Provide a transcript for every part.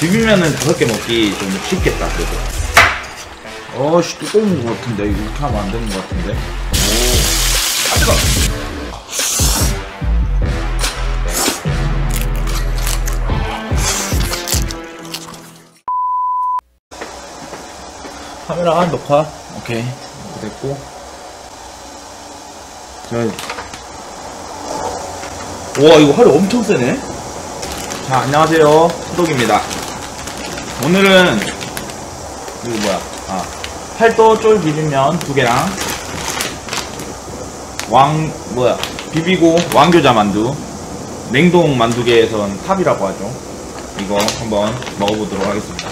비비면은 다섯 개 먹기 좀 쉽겠다, 그래도. 어씨, 뚜껑인 것 같은데. 이렇게 하면 안 되는 것 같은데. 오. 아, 뜨거 카메라 녹화. 오케이. 됐고. 자. 와, 이거 화력 엄청 세네? 자, 안녕하세요. 수독입니다. 오늘은, 이거 뭐야, 아, 팔도 쫄 비빔면 두 개랑, 왕, 뭐야, 비비고 왕교자 만두, 냉동 만두계에선 탑이라고 하죠. 이거 한번 먹어보도록 하겠습니다.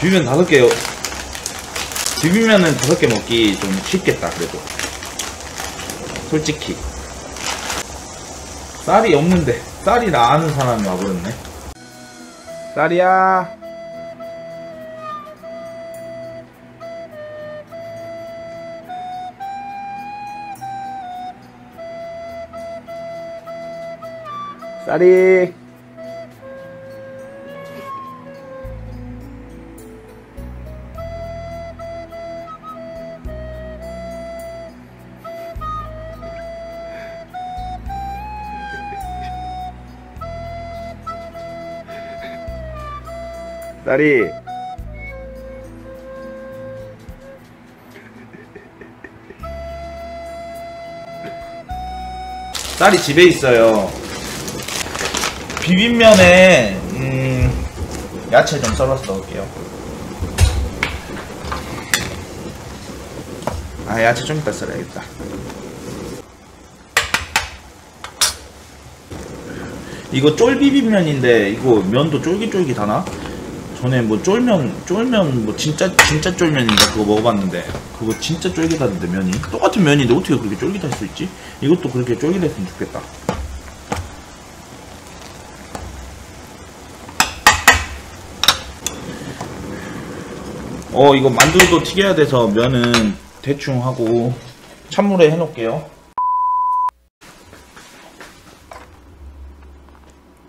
비빔면 다섯 개요. 비빔면은 다섯 개 먹기 좀 쉽겠다, 그래도. 솔직히. 쌀이 없는데 쌀이 나 아는 사람이 와버렸네 쌀이 쌀이. 쌀이 집에 있어요. 비빔면에 음, 야채 좀 썰어서 넣을게요. 아 야채 좀 이따 썰어야겠다. 이거 쫄비빔면인데 이거 면도 쫄깃쫄깃하나? 전에 뭐 쫄면 쫄면 뭐 진짜 진짜 쫄면인가 그거 먹어봤는데 그거 진짜 쫄깃하던데 면이 똑같은 면인데 어떻게 그렇게 쫄깃할 수 있지? 이것도 그렇게 쫄깃했으면 좋겠다. 어 이거 만두도 튀겨야 돼서 면은 대충 하고 찬물에 해놓을게요.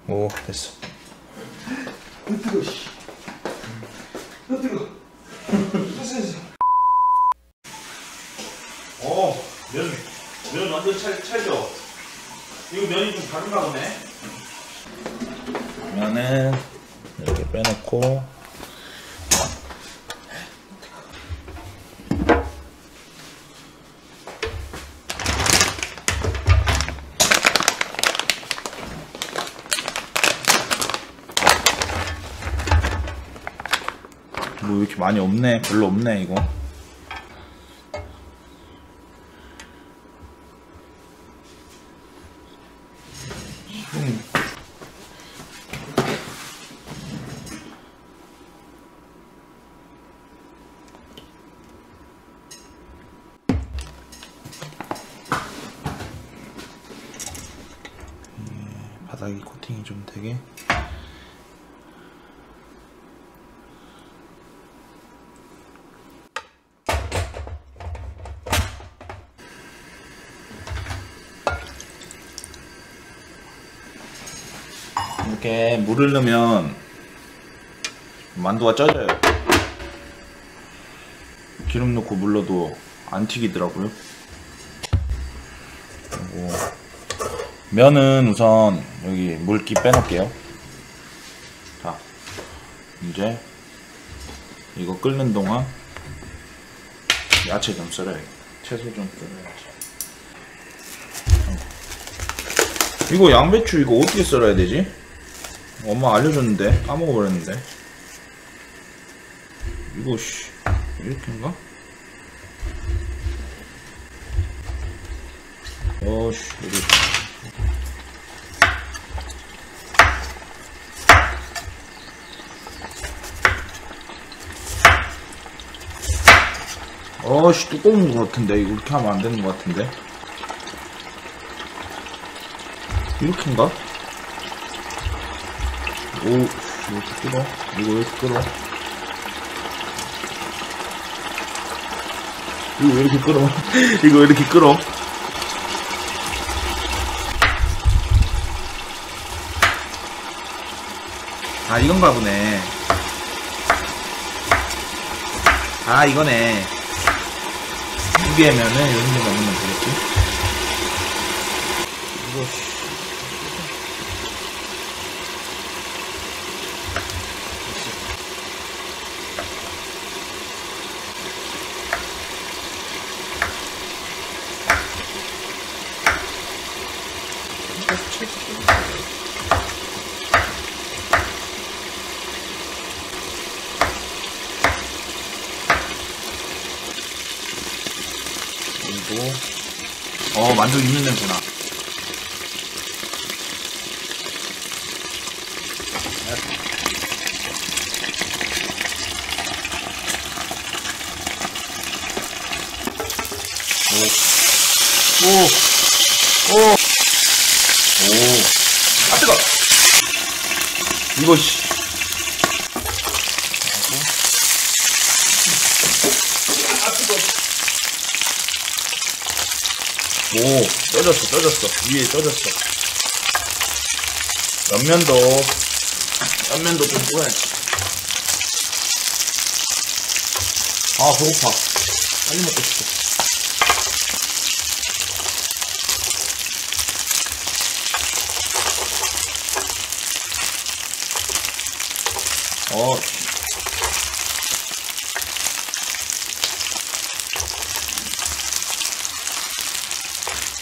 오 됐어. 뜨거 씨. 아, 뜨거. 어, 면, 면 완전 찰, 찰져. 다른가 보네. 면은 이렇게 빼놓고. 뭐 이렇게 많이 없네. 별로 없네, 이거. 음. 이 바닥이 코팅이 좀 되게 이렇게 물을 넣으면 만두가 쪄져요. 기름 넣고 물 넣어도 안 튀기더라고요. 면은 우선 여기 물기 빼놓을게요. 자, 이제 이거 끓는 동안 야채 좀 썰어야겠다. 채소 좀 썰어야지. 이거 양배추 이거 어떻게 썰어야 되지? 엄마 알려줬는데 까먹어버렸는데 이거 씨 이렇게인가? 어씨 이거 어씨 두꺼운 것 같은데 이거 이렇게 하면 안 되는 것 같은데 이렇게인가? 오, 이렇게 끓어? 이거 왜 이렇게 끓어? 이거 왜 이렇게 끓어? 이거 왜 이렇게 끓어? 아 이건가 보네 아 이거네 두 개면은 요 정도 넣으면 되겠지? 이거 그리고. 어 만두 익는 냄새나. 오오오오. 아 뜨거. 이거 씨 오, 떠졌어, 떠졌어. 위에 떠졌어. 옆면도, 옆면도 좀 구워야지. 아, 배고파. 빨리 먹고 싶어. 어,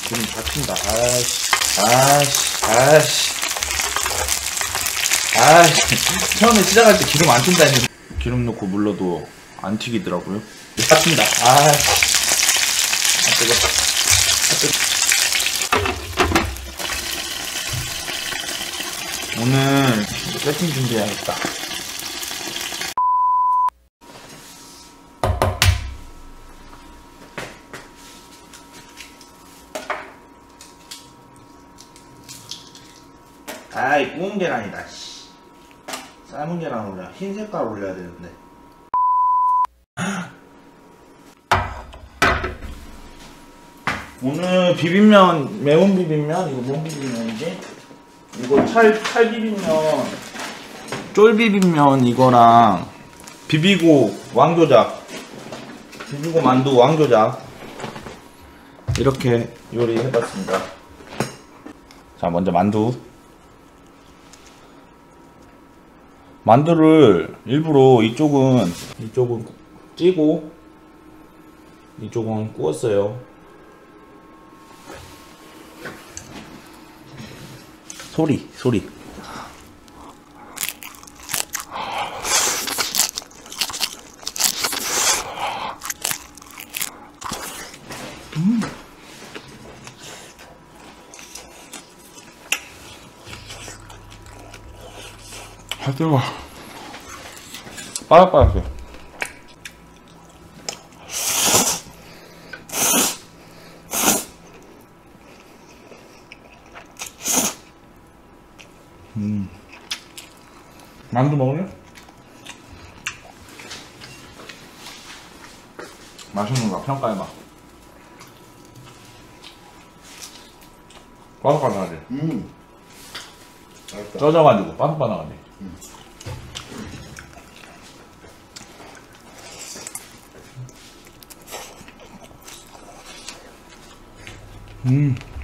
기름 다친다. 아이씨, 아이씨, 아이씨. 아이씨. 처음에 시작할 때 기름 안 튄다 했는데. 기름 넣고 물러도 안 튀기더라고요. 다친다. 아이씨. 아, 뜨거. 아, 뜨거. 오늘 세팅 준비해야겠다. 아이 구운 계란이다 씨. 삶은 계란 올려 흰 색깔 올려야 되는데. 오늘 비빔면 매운 비빔면? 이거 뭔 비빔면이지? 이거 찰, 찰 비빔면. 쫄 비빔면 이거랑 비비고 왕교작. 비비고 만두 왕교작. 이렇게 요리해봤습니다. 자 먼저 만두 만두를 일부러 이쪽은 이쪽은 찌고 이쪽은 구웠어요. 소리 소리. 아 뜨거. 빠삭빠삭해. 음. 만두 먹을래? 맛있는가 평가해봐. 바삭바삭하지? 음. 쪄져가지고 바삭바삭하지? 음. 음.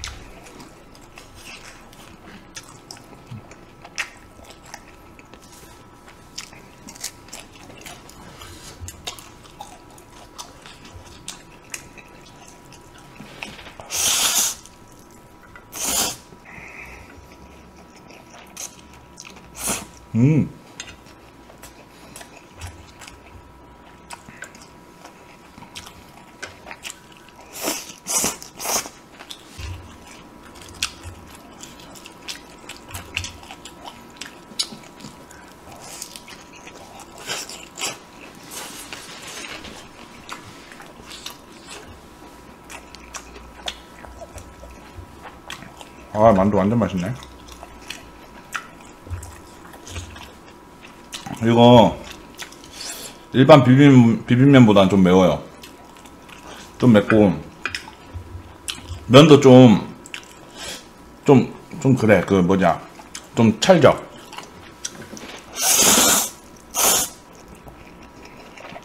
아 만두 완전 맛있네 이거 일반 비빔, 비빔면보단 좀 매워요. 좀 맵고 면도 좀 좀, 좀 그래. 그 뭐냐. 좀 찰적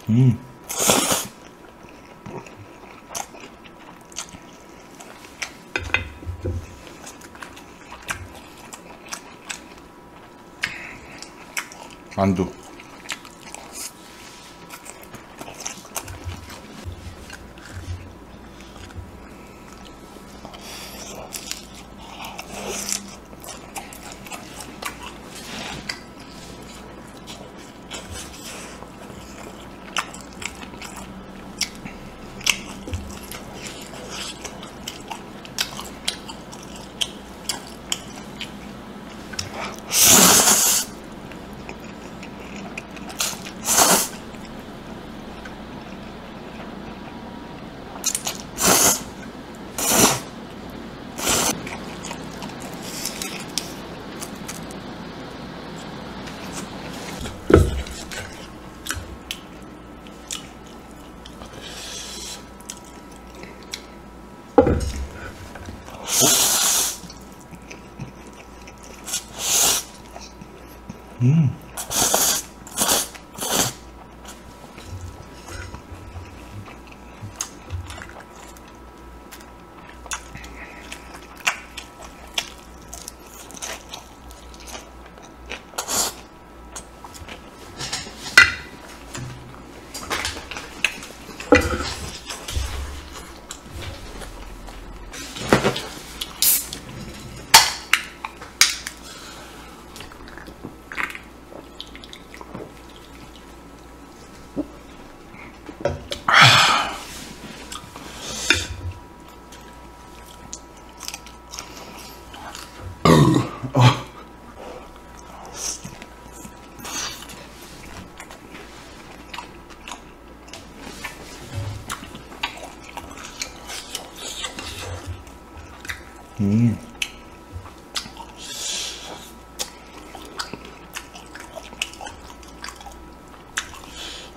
음. 만두. 음.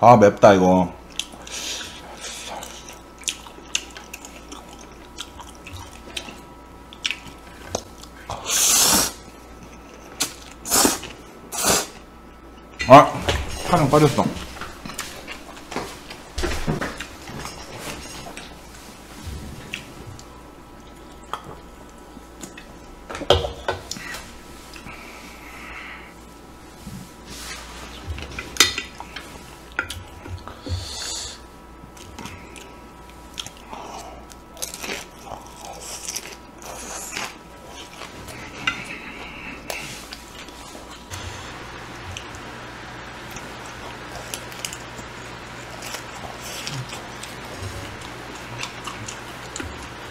아 맵다 이거. 아 파랑 빠졌어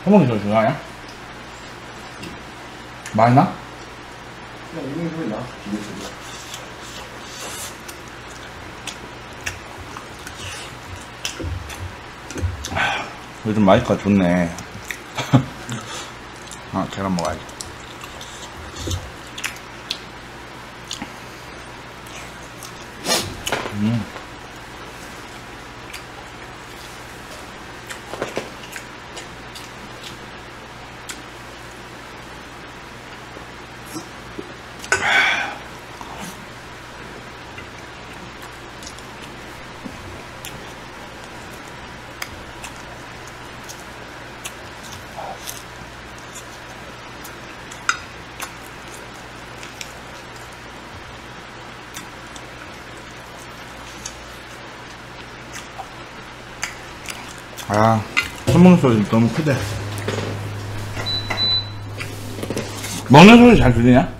호박이 더 좋아해? 많이 나? 그냥 이런 소리 나. 기계 소리. 요즘 마이크가 좋네 아 계란 먹어야지 음. 아, 손 먹는 소리 너무 크대. 먹는 소리 잘 들리냐?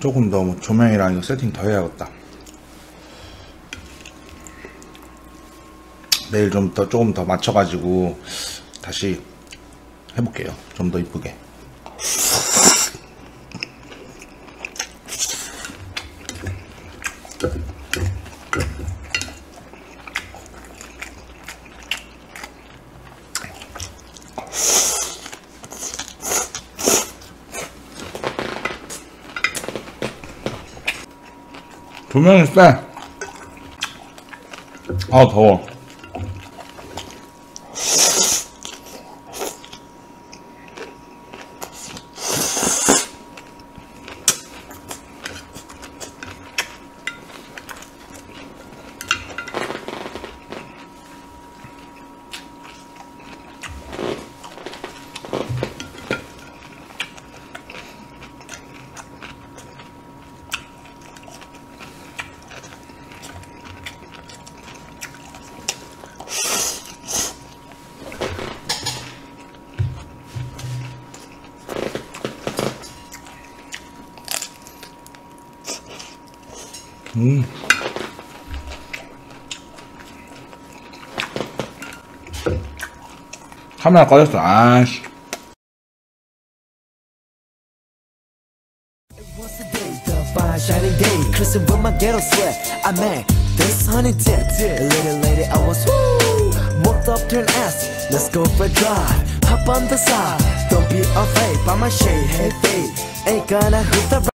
조금 더뭐 조명이랑 이거 세팅 더 해야겠다. 내일 좀 더 조금 더 맞춰가지고 다시 해볼게요. 좀 더 이쁘게. 조명이 세. 아, 더워. 음. 카메라 꺼졌어. 아씨. was the day, the fine shining day. Cruising with my ghetto sweat. I met this honey dip. A little lady, I was woo. Walked up to an ass. Let's go for a drive. Hop on the side. Don't be afraid. By my shade, hey babe. Ain't gonna hit the